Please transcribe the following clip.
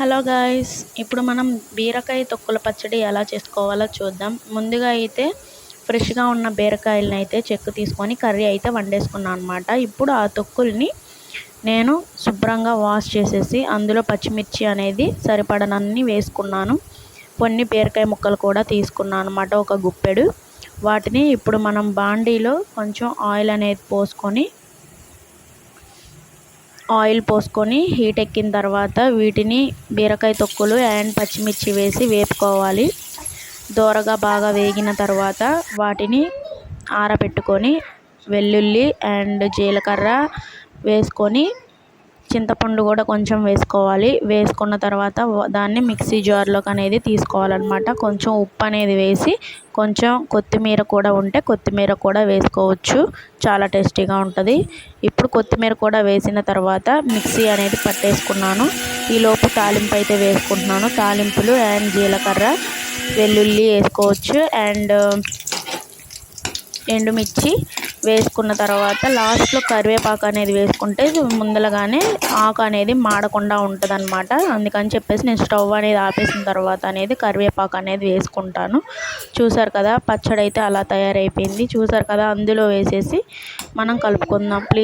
Hello guys ఇప్పుడు మనం బీరకాయ తొక్కుల పచ్చడి ఎలా చేసుకోవాలో చూద్దాం. ముందుగా అయితే ఫ్రెష్గా ఉన్న బీరకాయలని అయితే చెక్కు తీసుకొని కర్రీ అయితే వండేసుకున్నాను అనమాట ఇప్పుడు ఆ తొక్కుల్ని నేను శుభ్రంగా వాష్ చేసేసి అందులో పచ్చిమిర్చి అనేది సరిపడనన్ని వేసుకున్నాను. కొన్ని బీరకాయ ముక్కలు కూడా తీసుకున్నాను అనమాట ఒక గుప్పెడు. వాటిని ఇప్పుడు మనం బాండీలో కొంచెం ఆయిల్ అనేది పోసుకొని ఆయిల్ పోసుకొని హీట్ ఎక్కిన తర్వాత వీటిని బీరకాయ తొక్కులు అండ్ పచ్చిమిర్చి వేసి వేపుకోవాలి. దోరగా బాగా వేగిన తర్వాత వాటిని ఆరబెట్టుకొని వెల్లుల్లి అండ్ జీలకర్ర వేసుకొని చింతపండు కూడా కొంచెం వేసుకోవాలి. వేసుకున్న తర్వాత దాన్ని మిక్సీ జార్లోకి అనేది తీసుకోవాలన్నమాట. కొంచెం ఉప్పు అనేది వేసి కొంచెం కొత్తిమీర కూడా ఉంటే కొత్తిమీర కూడా వేసుకోవచ్చు. చాలా టేస్టీగా ఉంటుంది. ఇప్పుడు కొత్తిమీర కూడా వేసిన తర్వాత మిక్సీ అనేది పట్టేసుకున్నాను. ఈలోపు తాలింపు అయితే వేసుకుంటున్నాను. తాలింపులు అండ్ జీలకర్ర వెల్లుల్లి వేసుకోవచ్చు. అండ్ ఎండుమిర్చి వేసుకున్న తర్వాత లాస్ట్లో కరివేపాకు అనేది వేసుకుంటే ముందలగానే ఆకు అనేది మాడకుండా ఉంటుంది అనమాట అందుకని చెప్పేసి నేను స్టవ్ అనేది ఆపేసిన తర్వాత అనేది కరివేపాకు అనేది వేసుకుంటాను. చూసారు కదా పచ్చడి అయితే అలా తయారైపోయింది. చూసారు కదా అందులో వేసేసి మనం కలుపుకుందాం. ప్లీజ్